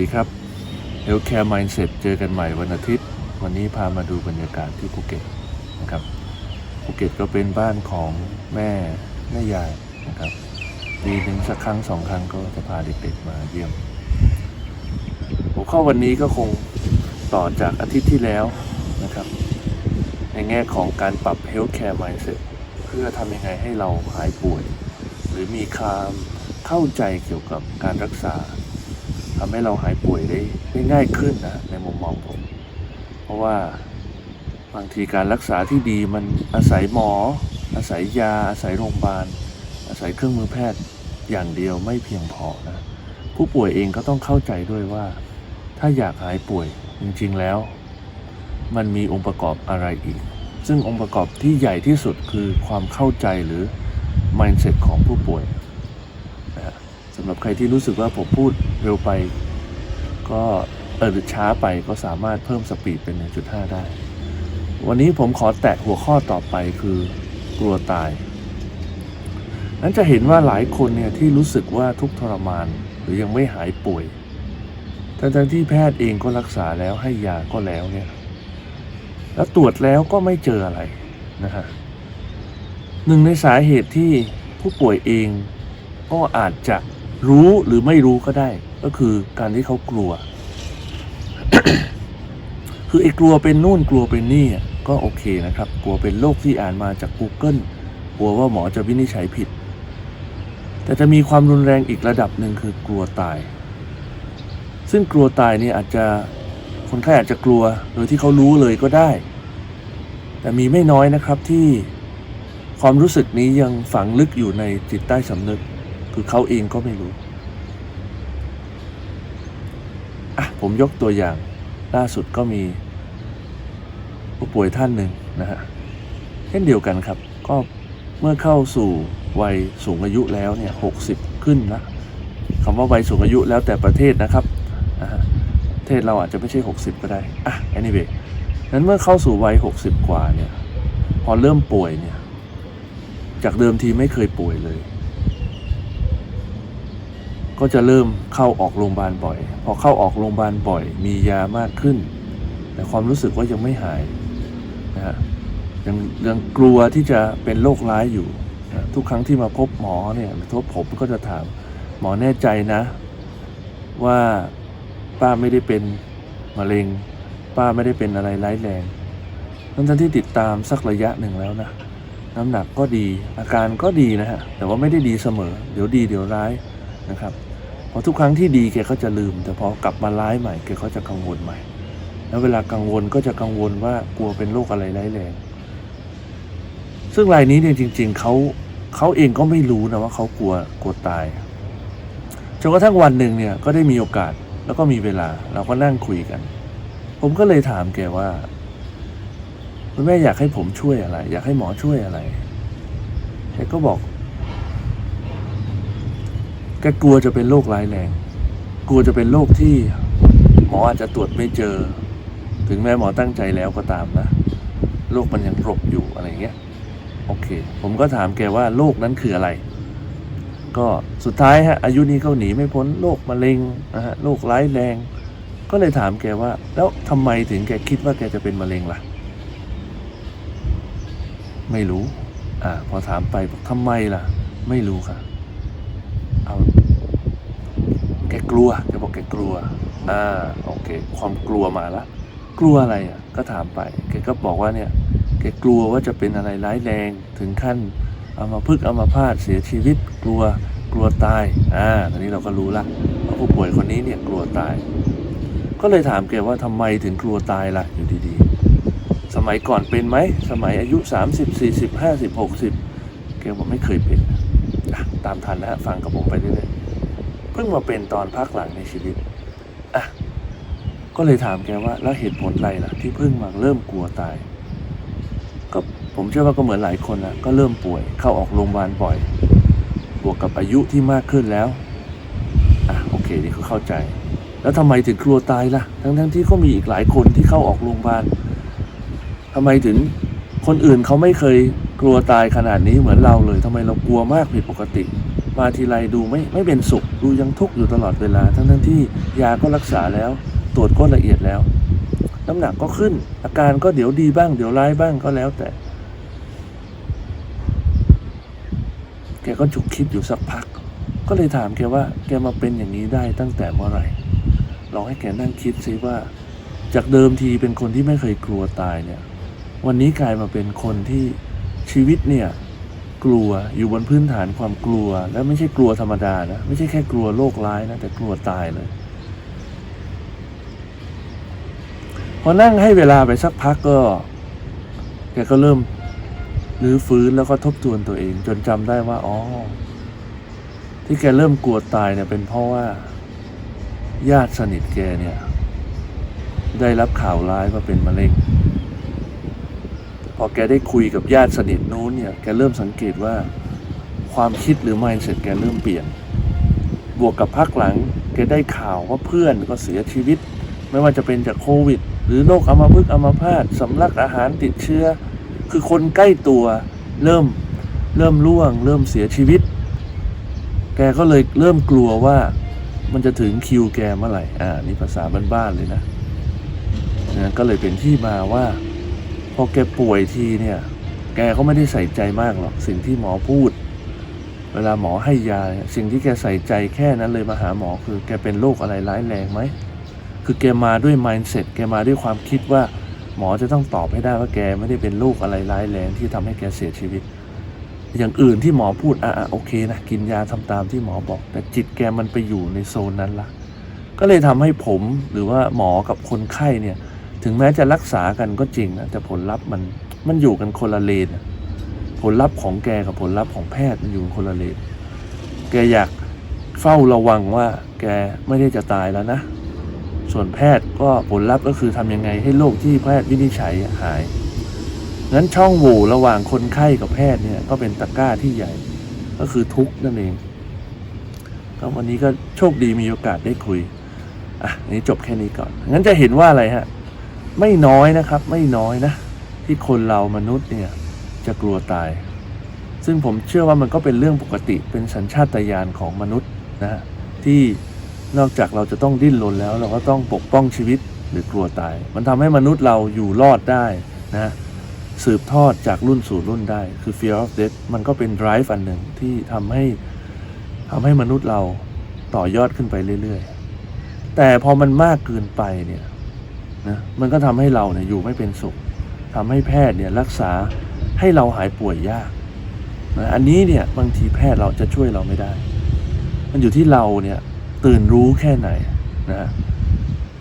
ดีครับ Healthcare Mindset เจอกันใหม่วันอาทิตย์ วันนี้พามาดูบรรยากาศที่ภูเก็ตนะครับภูเก็ตก็เป็นบ้านของแม่แม่ยายนะครับปีหนึ่งสักครั้งสองครั้งก็จะพาเด็กๆมาเยี่ยมหัวข้อวันนี้ก็คงต่อจากอาทิตย์ที่แล้วนะครับ ในแง่ของการปรับ Healthcare Mindset เพื่อทำยังไงให้เราหายป่วย หรือมีความเข้าใจเกี่ยวกับการรักษา ทำให้เราหายป่วยได้ได้ง่ายขึ้นนะในมุมมองผม เพราะว่าบางทีการรักษาที่ดีมันอาศัยหมอ อาศัยยา อาศัยโรงพยาบาล อาศัยเครื่องมือแพทย์อย่างเดียวไม่เพียงพอนะผู้ป่วยเองก็ต้องเข้าใจด้วยว่า ถ้าอยากหายป่วยจริงๆแล้ว มันมีองค์ประกอบอะไรอีก ซึ่งองค์ประกอบที่ใหญ่ที่สุดคือความเข้าใจหรือ mindset ของผู้ป่วยำหรับใครที่รู้สึกว่าผมพูดเร็วไป ก็เออช้าไปก็สามารถเพิ่มสปีดเป็น 1.5 ได้ วันนี้ผมขอแตะหัวข้อต่อไปคือกลัวตายนั้นจะเห็นว่าหลายคนเนี่ยที่รู้สึกว่าทุกทรมานหรือยังไม่หายป่วยทั้งๆที่แพทย์เองก็รักษาแล้วให้ยาก็แล้วเนี่ย แล้วตรวจแล้วก็ไม่เจออะไรนะฮะหนึ่งในสาเหตุที่ผู้ป่วยเองก็อาจจะ รู้หรือไม่รู้ก็ได้ ก็คือการที่เขากลัว คือไอ้กลัวเป็นนู่นกลัวเป็นนี่ก็โอเคนะครับ กลัวเป็นโรคที่อ่านมาจาก Google กลัวว่าหมอจะวินิจฉัยผิด แต่จะมีความรุนแรงอีกระดับหนึ่งคือกลัวตาย ซึ่งกลัวตายเนี่ยอาจจะคนไข้อาจจะกลัวโดยที่เขารู้เลยก็ได้ แต่มีไม่น้อยนะครับที่ความรู้สึกนี้ยังฝังลึกอยู่ในจิตใต้สำนึก คือเขาเองก็ไม่รู้อะผมยกตัวอย่างล่าสุดก็มีผู้ป่วยท่านหนึ่งนะฮะเช่นเดียวกันครับ ก็เมื่อเข้าสู่วัยสูงอายุแล้วเนี่ยหกสิบขึ้นละคำว่าวัยสูงอายุแล้วแต่ประเทศนะครับนะฮะประเทศเราอาจจะไม่ใช่ 60 ก็ได้อะ anyway นั้นเมื่อเข้าสู่วัย60 กว่าเนี่ย พอเริ่มป่วยเนี่ย จากเดิมทีไม่เคยป่วยเลย ก็จะเริ่มเข้าออกโรงพยาบาลบ่อย พอเข้าออกโรงพยาบาลบ่อย มียามากขึ้น แต่ความรู้สึกว่ายังไม่หายนะฮะยังยังกลัวที่จะเป็นโรคร้ายอยู่นะทุกครั้งที่มาพบหมอเนี่ยหรือพบผมก็จะถามหมอแน่ใจนะ ว่าป้าไม่ได้เป็นมะเร็ง ป้าไม่ได้เป็นอะไรร้ายแรงทั้งๆที่ติดตามสักระยะหนึ่งแล้วนะน้ำหนักก็ดีอาการก็ดีนะฮะแต่ว่าไม่ได้ดีเสมอ เดี๋ยวดีเดี๋ยวร้ายนะครับ พอทุกครั้งที่ดีแกก็จะลืม แต่พอกลับมาร้ายใหม่แกก็จะกังวลใหม่ แล้วเวลากังวลก็จะกังวลว่ากลัวเป็นโรคอะไรร้ายแรงซึ่งรายนี้เนี่ยจริง ๆเขาเขาเองก็ไม่รู้นะว่าเขากลัวกลัวตายจนกระทั่งวันหนึ่งเนี่ยก็ได้มีโอกาสแล้วก็มีเวลาเราก็นั่งคุยกัน ผมก็เลยถามแกว่าคุณแม่อยากให้ผมช่วยอะไร อยากให้หมอช่วยอะไรแกก็บอก กกลัวจะเป็นโรคร้ายแรง กลัวจะเป็นโรคที่หมออาจจะตรวจไม่เจอ ถึงแม้หมอตั้งใจแล้วก็ตามนะ โรคมันยังรบอยู่อะไรเงี้ย โอเค ผมก็ถามแกว่าโรคนั้นคืออะไร ก็สุดท้ายฮะอายุนี้เขาหนีไม่พ้นโรคมะเร็งนะฮะ โรคร้ายแรง ก็เลยถามแกว่า แล้วทำไมถึงแกคิดว่าแกจะเป็นมะเร็งล่ะ ไม่รู้ อ่า พอถามไปบอกทำไมล่ะ ไม่รู้ค่ะ เอา แกกลัวแกบอกแกกลัวอ่าโอเค ความกลัวมาละกลัวอะไรอะก็ถามไปแกก็บอกว่าเนี่ยแกกลัวว่าจะเป็นอะไรร้ายแรงถึงขั้นเอามาพึกเอามาพาดเสียชีวิต กลัวกลัวตายอ่าตอนนี้เราก็รู้ละว่าผู้ป่วยคนนี้เนี่ยกลัวตาย ก็เลยถามแกว่าทำไมถึงกลัวตายล่ะอยู่ดีๆ สมัยก่อนเป็นไหมสมัยอายุ 30 40 50 60แกบอกไม่เคยเป็นตามทันนะฮะฟังกับผมไปเรื่อยๆ เพิ่งมาเป็นตอนพักหลังในชีวิตอะก็เลยถามแกว่าแล้วเหตุผลอะไรล่ะ ที่เพิ่งมาเริ่มกลัวตาย ก็ผมเชื่อว่าก็เหมือนหลายคนนะก็เริ่มป่วยเข้าออกโรงพยาบาลบ่อย บวกกับอายุที่มากขึ้นแล้วอะโอเคนี่เขาเข้าใจ แล้วทำไมถึงกลัวตายล่ะ ทั้งๆที่ก็มีอีกหลายคนที่เข้าออกโรงพยาบาลทำไมถึงคนอื่นเขาไม่เคยกลัวตายขนาดนี้เหมือนเราเลยทำไมเรากลัวมากผิดปกติ มาทีไรดูไม่ไม่เป็นสุข ดูยังทุกข์อยู่ตลอดเวลา ทั้งทั้งที่ยาก็รักษาแล้ว ตรวจก็ละเอียดแล้ว น้ำหนักก็ขึ้น อาการก็เดี๋ยวดีบ้าง เดี๋ยวร้ายบ้างก็แล้วแต่ แกก็ฉุกคิดอยู่สักพัก ก็เลยถามแกว่า แกมาเป็นอย่างนี้ได้ตั้งแต่เมื่อไหร่ลองให้แกนั่งคิดซิว่า จากเดิมทีเป็นคนที่ไม่เคยกลัวตายเนี่ย วันนี้กลายมาเป็นคนที่ชีวิตเนี่ย กลัวอยู่บนพื้นฐานความกลัว และไม่ใช่กลัวธรรมดานะ ไม่ใช่แค่กลัวโรคร้ายนะ แต่กลัวตายเลย พอนั่งให้เวลาไปสักพักก็แกก็เริ่มรื้อฟื้นแล้วก็ทบทวนตัวเอง จนจำได้ว่าอ๋อที่แกเริ่มกลัวตายเนี่ยเป็นเพราะว่า ญาติสนิทแกเนี่ย ได้รับข่าวร้ายว่าเป็นมะเร็ง อแกได้คุยกับญาติสนิทนู้นเนี่ยแกเริ่มสังเกตว่าความคิดหรือ mindset แกเริ่มเปลี่ยน บวกกับพักหลังแกได้ข่าวว่าเพื่อนก็เสียชีวิต ไม่ว่าจะเป็นจากโควิด หรือโรคอัมพฤกษ์อัมพาตสำลักอาหารติดเชื้อ คือคนใกล้ตัวเริ่มเริ่มร่วง เริ่มเสียชีวิต แกก็เลยเริ่มกลัวว่ามันจะถึงคิวแกเมื่อไหร่ อ่า นี่ภาษาบ้านๆเลยนะนะ ก็เลยเป็นที่มาว่า พอแกป่วยทีเนี่ย แกก็ไม่ได้ใส่ใจมากหรอกสิ่งที่หมอพูด เวลาหมอให้ยาสิ่งที่แกใส่ใจแค่นั้นเลยมาหาหมอคือแกเป็นโรคอะไรร้ายแรงไหมคือแกมาด้วย mindset แกมาด้วยความคิดว่า หมอจะต้องตอบให้ได้ว่าแกไม่ได้เป็นโรคอะไรร้ายแรงที่ทำให้แกเสียชีวิต อย่างอื่นที่หมอพูดอะโอเคนะกินยาทำตามที่หมอบอก แต่จิตแกมันไปอยู่ในโซนนั้นละก็เลยทำให้ผมหรือว่าหมอกับคนไข้เนี่ย ถึงแม้จะรักษากันก็จริงนะแต่ผลลัพธ์มันมันอยู่กันคนละเลนผลลัพธ์ของแกกับผลลัพธ์ของแพทย์มันอยู่คนละเลนแกอยากเฝ้าระวังว่า แกไม่ได้จะตายแล้วนะ ส่วนแพทย์ก็ผลลัพธ์ก็คือทำยังไงให้โรคที่แพทย์วินิจฉัยหายงั้นช่องโหว่ระหว่างคนไข้กับแพทย์เนี่ยก็เป็นตะกร้าที่ใหญ่ ก็คือทุกข์นั่นเองก็วันนี้ก็โชคดีมีโอกาสได้คุย อะนนี้จบแค่นี้ก่อน งั้นจะเห็นว่าอะไรฮะ ไม่น้อยนะครับ ไม่น้อยนะ ที่คนเรามนุษย์เนี่ยจะกลัวตาย ซึ่งผมเชื่อว่ามันก็เป็นเรื่องปกติเป็นสัญชาตญาณของมนุษย์นะที่นอกจากเราจะต้องดิ้นรนแล้ว เราก็ต้องปกป้องชีวิตหรือกลัวตาย มันทำให้มนุษย์เราอยู่รอดได้นะฮะสืบทอดจากรุ่นสู่รุ่นได้ คือ fear of death มันก็เป็น drive อันหนึ่งที่ทำให้ทำให้มนุษย์เราต่อยอดขึ้นไปเรื่อย ๆ แต่พอมันมากเกินไปเนี่ย นะมันก็ทำให้เราเนี่ยอยู่ไม่เป็นสุขทำให้แพทย์เนี่ยรักษาให้เราหายป่วยยากนะอันนี้เนี่ยบางทีแพทย์เราจะช่วยเราไม่ได้ มันอยู่ที่เราเนี่ยตื่นรู้แค่ไหนนะ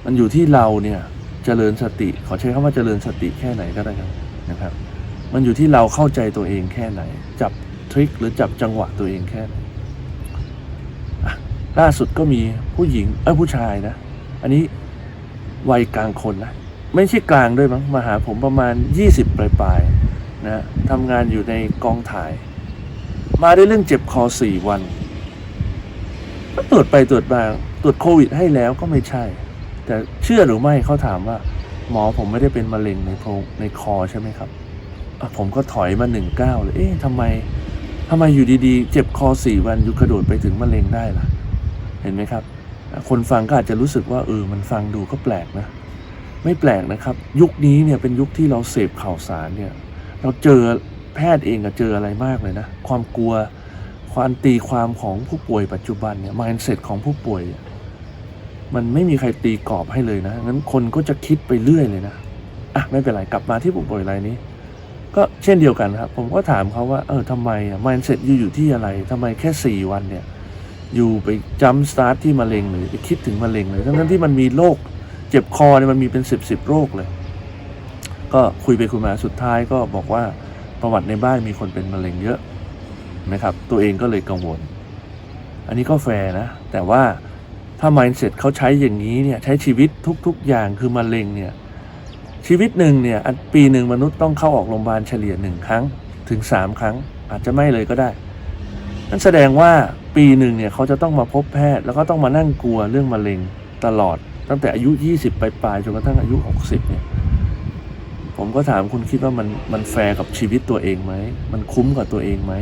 มันอยู่ที่เราเนี่ยเจริญสติ ขอใช้คำว่าเจริญสติแค่ไหนก็ได้ครับนะครับ มันอยู่ที่เราเข้าใจตัวเองแค่ไหน จับทริคหรือจับจังหวะตัวเองแค่ไหนล่าสุดก็มีผู้หญิงเอ้ยผู้ชายนะ อันนี้ วัยกลางคนนะ ไม่ใช่กลางด้วยมั้งมาหาผมประมาณ 20 ปลายๆนะทำงานอยู่ในกองถ่าย มาได้เรื่องเจ็บคอสี่วันก็ตรวจไปตรวจมาตรวจโควิดให้แล้วก็ไม่ใช่ แต่เชื่อหรือไม่เขาถามว่า หมอผมไม่ได้เป็นมะเร็งในโพรงในคอใช่ไหมครับผมก็ถอยมาหนึ่งเก้าเลย เอ๊ะทำไมทำไมอยู่ดีๆ เจ็บคอสี่วันอยู่กระโดดไปถึงมะเร็งได้ล่ะ เห็นไหมครับ คนฟังก็อาจจะรู้สึกว่าเออมันฟังดูก็แปลกนะ ไม่แปลกนะครับ ยุคนี้เนี่ยเป็นยุคที่เราเสพข่าวสารเนี่ยเราเจอแพทย์เองก็เจออะไรมากเลยนะ ความกลัวความตีความของผู้ป่วยปัจจุบันเนี่ย mindset ของผู้ป่วย มันไม่มีใครตีกรอบให้เลยนะ งั้นคนก็จะคิดไปเรื่อยเลยนะอะไม่เป็นไรกลับมาที่ผู้ป่วยรายนี้ ก็เช่นเดียวกันครับ ผมก็ถามเขาว่าเออทำไมอะ mindset อยู่อยู่ที่อะไรทำไมแค่สี่วันเนี่ย อยู่ไปจัมสตาร์ทที่มะเร็งเลยไปคิดถึงมะเร็งเลยทั้งๆที่มันมีโรคเจ็บคอเนี่ยมันมีเป็นสิบสิบโรคเลย ก็คุยไปคุยมาสุดท้ายก็บอกว่าประวัติในบ้านมีคนเป็นมะเร็งเยอะนะครับ ตัวเองก็เลยกังวล อันนี้ก็แฟร์นะ แต่ว่าถ้า mindset เขาใช้อย่างนี้เนี่ยใช้ชีวิตทุก ๆ อย่างคือมะเร็งเนี่ยชีวิตหนึ่งเนี่ยอันปีหนึ่งมนุษย์ต้องเข้าออกโรงพยาบาลเฉลี่ยหนึ่งครั้งถึงสามครั้ง อาจจะไม่เลยก็ได้นั่นแสดงว่า ปีหนึ่งเนี่ยเขาจะต้องมาพบแพทย์ แล้วก็ต้องมานั่งกลัวเรื่องมะเร็งตลอด ตั้งแต่อายุ 20ปปลายจนกระทั่งอายุ 60 เนี่ย ผมก็ถามคุณคิดว่ามันมันแฟร์กับชีวิตตัวเองไหม มันคุ้มกับตัวเองไหม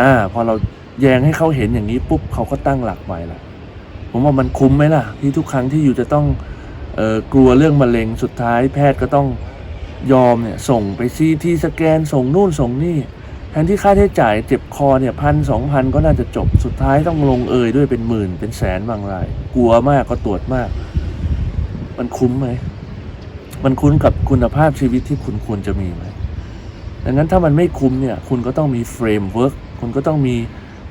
อ่า พอเราแยงให้เขาเห็นอย่างนี้ปุ๊บเขาก็ตั้งหลักใหม่ละผมว่ามันคุ้มไหมล่ะ ที่ทุกครั้งที่อยู่จะต้องเออกลัวเรื่องมะเร็งสุดท้ายแพทย์ก็ต้องยอมเนี่ยส่งไปซีทีสแกนส่งนู่นส่งนี่ แทนที่ค่าใช้จ่ายเจ็บคอเนี่ยพันสองพันก็น่าจะจบสุดท้ายต้องลงเอยด้วยเป็นหมื่นเป็นแสนบางราย กลัวมากก็ตรวจมาก มันคุ้มไหม มันคุ้นกับคุณภาพชีวิตที่คุณควรจะมีไหมดังนั้นถ้ามันไม่คุ้มเนี่ย คุณก็ต้องมีเฟรมเวิร์กคุณก็ต้องมี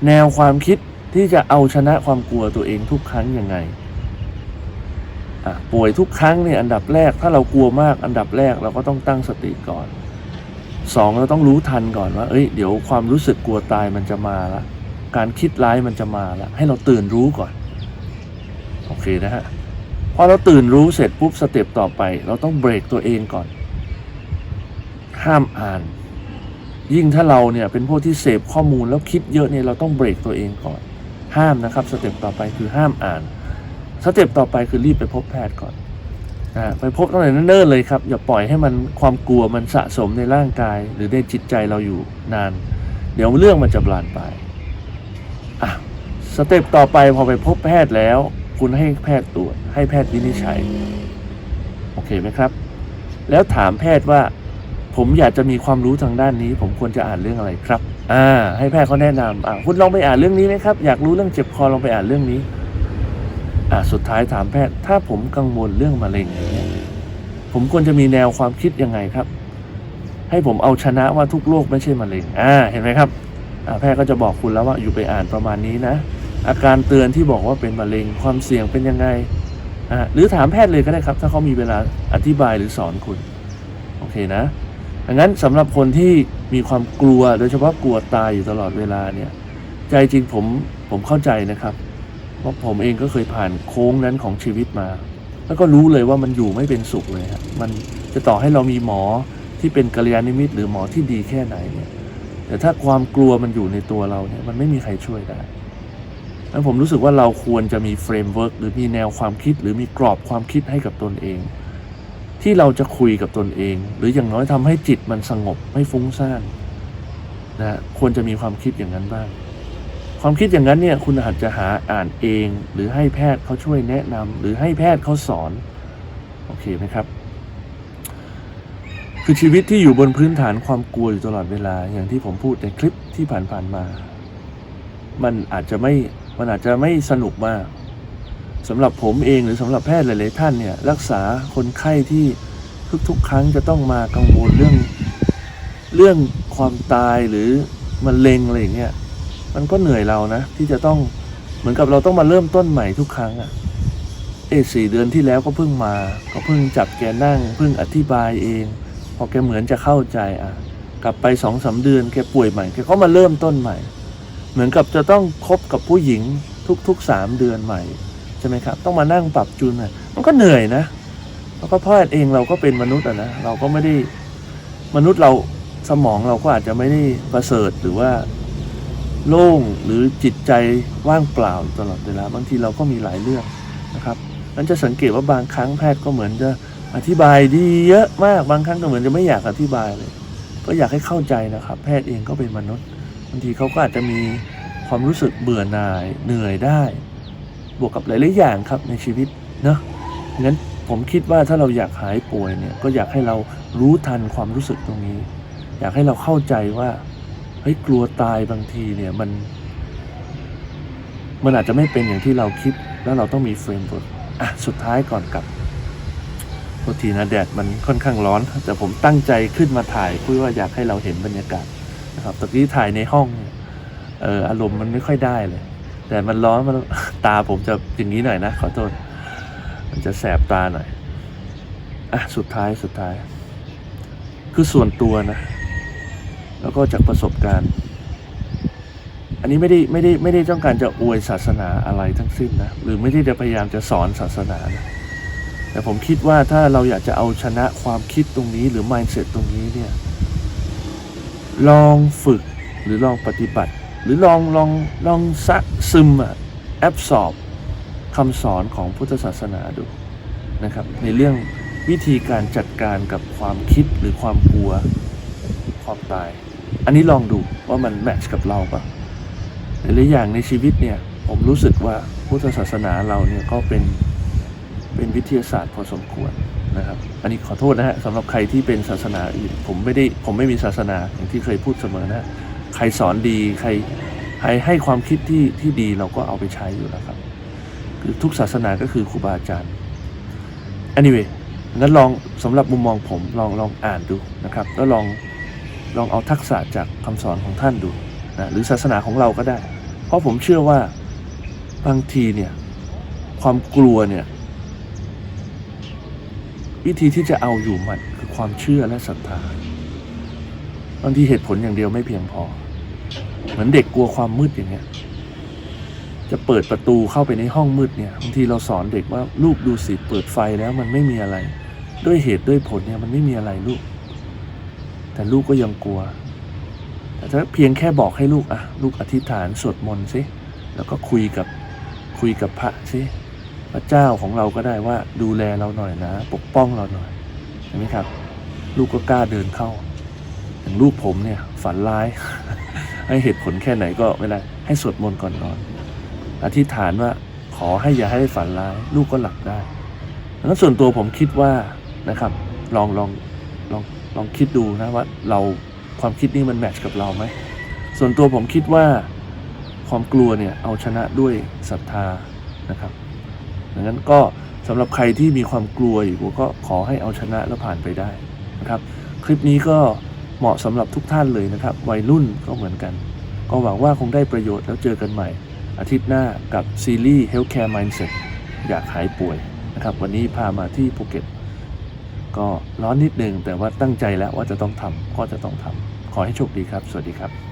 แนวความคิดที่จะเอาชนะความกลัวตัวเองทุกครั้งยังไงป่วยทุกครั้งเนี่ยอันดับแรกถ้าเรากลัวมากอันดับแรกเราก็ต้องตั้งสติก่อน สองเราต้องรู้ทันก่อนว่าเอ้ยเดี๋ยวความรู้สึกกลัวตายมันจะมาละการคิดร้ายมันจะมาละให้เราตื่นรู้ก่อนโอเคนะฮะพอเราตื่นรู้เสร็จปุ๊บสเต็ปต่อไป เราต้องเบรกตัวเองก่อน ห้ามอ่าน ยิ่งถ้าเราเนี่ยเป็นพวกที่เสพข้อมูลแล้วคิดเยอะเนี่ยเราต้องเบรกตัวเองก่อน ห้ามนะครับสเต็ปต่อไปคือห้ามอ่านสเต็ปต่อไปคือรีบไปพบแพทย์ก่อน ไปพบตั้งแต่เนิ่นๆเลยครับ อย่าปล่อยให้มันความกลัวมันสะสมในร่างกาย หรือในจิตใจเราอยู่นาน เดี๋ยวเรื่องมันจะบานไปอะสเต็ปต่อไปพอไปพบแพทย์แล้ว คุณให้แพทย์ตรวจให้แพทย์วินิจฉัยโอเคไหมครับ แล้วถามแพทย์ว่า ผมอยากจะมีความรู้ทางด้านนี้ ผมควรจะอ่านเรื่องอะไรครับอ่าให้แพทย์เขาแนะนำอ่าคุณลองไปอ่านเรื่องนี้ไหมครับ อยากรู้เรื่องเจ็บคอลองไปอ่านเรื่องนี้ สุดท้ายถามแพทย์ ถ้าผมกังวลเรื่องมะเร็งอย่างเงี้ยผมควรจะมีแนวความคิดยังไงครับ ให้ผมเอาชนะว่าทุกโรคไม่ใช่มะเร็งอ่าเห็นไหมครับแพทย์ก็จะบอกคุณแล้วว่าอยู่ไปอ่านประมาณนี้นะ อาการเตือนที่บอกว่าเป็นมะเร็งความเสี่ยงเป็นยังไงอ่าหรือถามแพทย์เลยก็ได้ครับ ถ้าเขามีเวลาอธิบายหรือสอนคุณโอเคนะดังนั้นสำหรับคนที่มีความกลัวโดยเฉพาะกลัวตายอยู่ตลอดเวลาเนี่ย ใจจริงผมผมเข้าใจนะครับ ราะผมเองก็เคยผ่านโค้งนั้นของชีวิตมา แล้วก็รู้เลยว่ามันอยู่ไม่เป็นสุขเลยครับมันจะต่อให้เรามีหมอที่เป็นกัลยาณมิตร หรือหมอที่ดีแค่ไหนเนี่ยแต่ถ้าความกลัวมันอยู่ในตัวเราเนี่ยมันไม่มีใครช่วยได้แล้วผมรู้สึกว่าเราควรจะมีเฟรมเวิร์กหรือมีแนวความคิด หรือมีกรอบความคิดให้กับตนเอง ที่เราจะคุยกับตนเอง หรืออย่างน้อยทำให้จิตมันสงบไม่ฟุ้งซ่านนะควรจะมีความคิดอย่างนั้นบ้าง ความคิดอย่างนั้นเนี่ยคุณอาจจะหาอ่านเอง หรือให้แพทย์เขาช่วยแนะนำหรือให้แพทย์เขาสอน โอเคไหมครับ คือชีวิตที่อยู่บนพื้นฐานความกลัวอยู่ตลอดเวลา อย่างที่ผมพูดในคลิปที่ผ่านๆมา มันอาจจะไม่มันอาจจะไม่สนุกมากสำหรับผมเองหรือสำหรับแพทย์หลายๆท่านเนี่ยรักษาคนไข้ที่ทุกๆ ครั้งจะต้องมากังวลเรื่องเรื่องความตายหรือมะเร็งอะไรอย่างเงี้ย มันก็เหนื่อยเรานะ ที่จะต้องเหมือนกับเราต้องมาเริ่มต้นใหม่ทุกครั้งอะเอสี่เดือนที่แล้วก็เพิ่งมา ก็เพิ่งจับแกนั่ง เพิ่งอธิบายเอง พอแกเหมือนจะเข้าใจอะ กลับไปสองสามเดือนแกป่วยใหม่แกก็มาเริ่มต้นใหม่ เหมือนกับจะต้องคบกับผู้หญิงทุกๆสามเดือนใหม่ใช่ไหมครับ ต้องมานั่งปรับจูนอะมันก็เหนื่อยนะแล้วก็พ่อเองเราก็เป็นมนุษย์อะนะเราก็ไม่ได้มนุษย์เราสมองเราก็อาจจะไม่ได้ประเสริฐหรือว่า โล่งหรือจิตใจว่างเปล่าตลอดเวลาบางทีเราก็มีหลายเรื่องนะครับนั้นจะสังเกตว่าบางครั้งแพทย์ก็เหมือนจะอธิบายดีเยอะมากบางครั้งก็เหมือนจะไม่อยากอธิบายเลย ก็อยากให้เข้าใจนะครับ แพทย์เองก็เป็นมนุษย์บางทีเขาก็อาจจะมีความรู้สึกเบื่อหน่ายเหนื่อยได้ บวกกับหลายๆอย่างครับในชีวิตเนอะงั้นผมคิดว่าถ้าเราอยากหายป่วยเนี่ยก็อยากให้เรารู้ทันความรู้สึกตรงนี้ อยากให้เราเข้าใจว่า ฮ้ยกลัวตายบางทีเนี่ยมัน มันอาจจะไม่เป็นอย่างที่เราคิด แล้วเราต้องมีเฟรมเวิร์กอะสุดท้ายก่อนกลับโทษทีนะแดดมันค่อนข้างร้อน แต่ผมตั้งใจขึ้นมาถ่ายเพื่อว่าอยากให้เราเห็นบรรยากาศนะครับตะกี้ถ่ายในห้องเนี่ยเอออารมณ์มันไม่ค่อยได้เลยแต่มันร้อนมันตาผมจะอย่างนี้หน่อยนะขอโทษมันจะแสบตาหน่อยอะสุดท้ายสุดท้าย คือส่วนตัวนะ แล้วก็จากประสบการณ์ อันนี้ไม่ได้ไม่ได้ไม่ได้ต้องการจะอวยศาสนาอะไรทั้งสิ้นนะหรือไม่ได้จะพยายามจะสอนศาสนานะแต่ผมคิดว่าถ้าเราอยากจะเอาชนะความคิดตรงนี้หรือ mindset ตรงนี้เนี่ยลองฝึกหรือลองปฏิบัติ หรือลองลองลองซะซึมอะแอบสอบคำสอนของพุทธศาสนาดูนะครับ ในเรื่องวิธีการจัดการกับความคิดหรือความกลัว ความตาย อันนี้ลองดูว่ามันแมทช์กับเราปะหลายอย่างในชีวิตเนี่ย ผมรู้สึกว่าพุทธศาสนาเราเนี่ยก็เป็นเป็นวิทยาศาสตร์พอสมควรนะครับ อันนี้ขอโทษนะฮะสำหรับใครที่เป็นศาสนาอื่น ผมไม่ได้ผมไม่มีศาสนาอย่างที่เคยพูดเสมอนะใครสอนดีใครใครให้ความคิดที่ที่ดีเราก็เอาไปใช้อยู่แล้วครับคือทุกศาสนาก็คือครูบาอาจารย์ anyway งั้นลองสำหรับมุมมองผมลองลองอ่านดูนะครับ แล้วลอง ลองเอาทักษะจากคำสอนของท่านดูนะหรือศาสนาของเราก็ได้ เพราะผมเชื่อว่าบางทีเนี่ยความกลัวเนี่ยวิธีที่จะเอาอยู่มันคือความเชื่อและศรัทธาบางทีเหตุผลอย่างเดียวไม่เพียงพอ เหมือนเด็กกลัวความมืดอย่างเงี้ยจะเปิดประตูเข้าไปในห้องมืดเนี่ยบางทีเราสอนเด็กว่าลูกดูสิเปิดไฟแล้วมันไม่มีอะไร ด้วยเหตุด้วยผลเนี่ยมันไม่มีอะไรลูก แต่ลูกก็ยังกลัว แต่ถ้าเพียงแค่บอกให้ลูกอะลูกอธิษฐานสวดมนต์สิแล้วก็คุยกับคุยกับพระสิพระเจ้าของเราก็ได้ว่าดูแลเราหน่อยนะ ปกป้องเราหน่อยเห็นไหมครับ ลูกก็กล้าเดินเข้าอย่างลูกผมเนี่ยฝันร้าย ให้เหตุผลแค่ไหนก็ไม่ได้ให้สวดมนต์ก่อนนอนอธิษฐานว่าขอให้อย่าให้ฝันร้าย ลูกก็หลับได้ดังนั้นส่วนตัวผมคิดว่านะครับ ลองลองลอง ลองคิดดูนะว่าเราความคิดนี้มันแมทช์กับเราไหม ส่วนตัวผมคิดว่าความกลัวเนี่ยเอาชนะด้วยศรัทธานะครับดังนั้นก็สำหรับใครที่มีความกลัวอยู่ก็ขอให้เอาชนะแล้วผ่านไปได้นะครับ คลิปนี้ก็เหมาะสำหรับทุกท่านเลยนะครับ วัยรุ่นก็เหมือนกัน ก็หวังว่าคงได้ประโยชน์แล้วเจอกันใหม่ อาทิตย์หน้ากับซีรีส์ Healthcare Mindset อยากหายป่วยนะครับ วันนี้พามาที่ภูเก็ต ก็ร้อนนิดนึงแต่ว่าตั้งใจแล้วว่าจะต้องทำก็จะต้องทำขอให้โชคดีครับ สวัสดีครับ